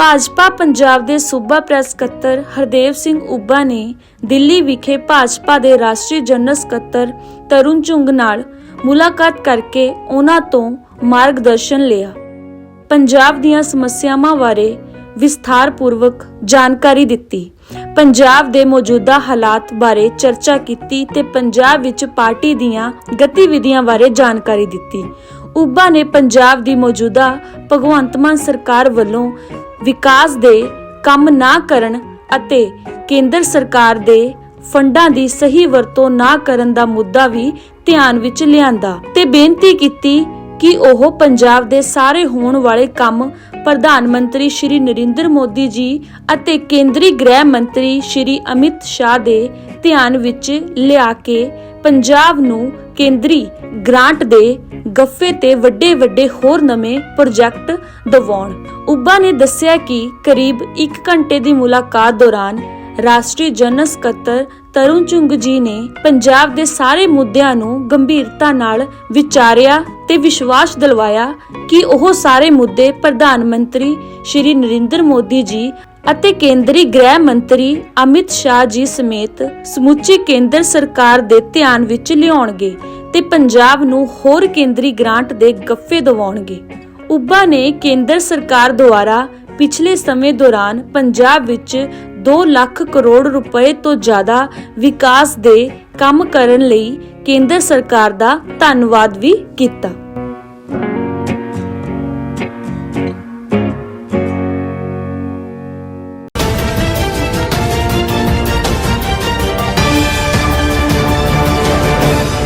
ਭਾਜਪਾ ਪੰਜਾਬ ਦੇ ਸੂਬਾ ਪ੍ਰੈਸ ਸਕੱਤਰ ਹਰਦੇਵ ਸਿੰਘ ਉੱਬਾ ਨੇ ਦਿੱਲੀ ਵਿਖੇ ਭਾਜਪਾ ਦੇ ਰਾਸ਼ਟਰੀ ਜਨਰਲ ਸਕੱਤਰ ਤਰੁਣ ਚੁੰਗ ਨਾਲ ਮੁਲਾਕਾਤ ਕਰਕੇ ਉਹਨਾਂ ਤੋਂ ਮਾਰਗਦਰਸ਼ਨ ਲਿਆ। ਪੰਜਾਬ ਦੀਆਂ ਸਮੱਸਿਆਵਾਂ ਬਾਰੇ ਵਿਸਥਾਰਪੂਰਵਕ ਜਾਣਕਾਰੀ ਦਿੱਤੀ। ਪੰਜਾਬ ਦੇ ਮੌਜੂਦਾ ਹਾਲਾਤ ਬਾਰੇ ਚਰਚਾ ਕੀਤੀ ਤੇ ਪੰਜਾਬ ਵਿੱਚ ਪਾਰਟੀ ਦੀਆਂ ਗਤੀਵਿਧੀਆਂ ਬਾਰੇ ਜਾਣਕਾਰੀ ਦਿੱਤੀ। ਉੱਬਾ ਨੇ ਪੰਜਾਬ ਦੀ ਮੌਜੂਦਾ ਭਗਵੰਤ ਮਾਨ ਸਰਕਾਰ ਵੱਲੋਂ ਵਿਕਾਸ ਦੇ ਕੰਮ ਨਾ ਕਰਨ ਅਤੇ ਕੇਂਦਰ ਸਰਕਾਰ ਦੇ ਫੰਡਾਂ ਦੀ ਸਹੀ ਵਰਤੋਂ ਨਾ ਕਰਨ ਦਾ ਮੁੱਦਾ ਵੀ ਧਿਆਨ ਵਿੱਚ ਲਿਆਂਦਾ ਤੇ ਬੇਨਤੀ ਕੀਤੀ ਕਿ ਉਹ ਪੰਜਾਬ ਦੇ ਸਾਰੇ ਹੋਣ ਵਾਲੇ ਕੰਮ ਪ੍ਰਧਾਨ ਮੰਤਰੀ ਸ਼੍ਰੀ ਨਰਿੰਦਰ ਮੋਦੀ ਜੀ ਅਤੇ ਕੇਂਦਰੀ ਗ੍ਰਹਿ ਮੰਤਰੀ ਸ਼੍ਰੀ ਅਮਿਤ ਸ਼ਾਹ ਦੇ ਧਿਆਨ ਵਿੱਚ ਲਿਆ ਕੇ ਪੰਜਾਬ ਨੂੰ ਕੇਂਦਰੀ ਗ੍ਰਾਂਟ ਦੇ ਗੱਫੇ ਤੇ ਵੱਡੇ ਵੱਡੇ ਹੋਰ ਨਵੇਂ ਪ੍ਰੋਜੈਕਟ ਦਿਵਾਉਣ। ਉੱਬਾ ਨੇ ਦੱਸਿਆ ਕਿ ਕਰੀਬ 1 ਘੰਟੇ ਦੀ ਮੁਲਾਕਾਤ ਦੌਰਾਨ ਰਾਸ਼ਟਰੀ ਜਨਰਲ ਸਕੱਤਰ ਤਰੁਣ ਚੁੰਗ ਜੀ ਨੇ ਪੰਜਾਬ ਦੇ ਸਾਰੇ ਮੁੱਦਿਆਂ ਨੂੰ ਗੰਭੀਰਤਾ ਨਾਲ ਵਿਚਾਰਿਆ ਤੇ ਵਿਸ਼ਵਾਸ ਦਿਲਵਾਇਆ ਕਿ ਉਹ ਸਾਰੇ ਮੁੱਦੇ ਪ੍ਰਧਾਨ ਮੰਤਰੀ ਸ਼੍ਰੀ ਨਰਿੰਦਰ ਮੋਦੀ ਜੀ ਅਤੇ ਕੇਂਦਰੀ ਗ੍ਰਹਿ ਮੰਤਰੀ ਅਮਿਤ ਸ਼ਾਹ ਜੀ ਸਮੇਤ ਸਮੁੱਚੀ ਕੇਂਦਰ ਸਰਕਾਰ ਦੇ ਧਿਆਨ ਵਿੱਚ ਲਿਆਉਣਗੇ। ਤੇ ਪੰਜਾਬ ਨੂੰ ਹੋਰ ਕੇਂਦਰੀ ਗ੍ਰਾਂਟ ਦੇ ਗੱਫੇ ਦਿਵਾਉਣਗੇ। ਉੱਬਾ ਨੇ ਕੇਂਦਰ ਸਰਕਾਰ ਦੁਆਰਾ ਪਿਛਲੇ ਸਮੇਂ ਦੌਰਾਨ ਪੰਜਾਬ ਵਿੱਚ 2 ਲੱਖ ਕਰੋੜ ਰੁਪਏ ਤੋਂ ਜ਼ਿਆਦਾ ਵਿਕਾਸ ਦੇ ਕੰਮ ਕਰਨ ਲਈ ਕੇਂਦਰ ਸਰਕਾਰ ਦਾ ਧੰਨਵਾਦ ਵੀ ਕੀਤਾ।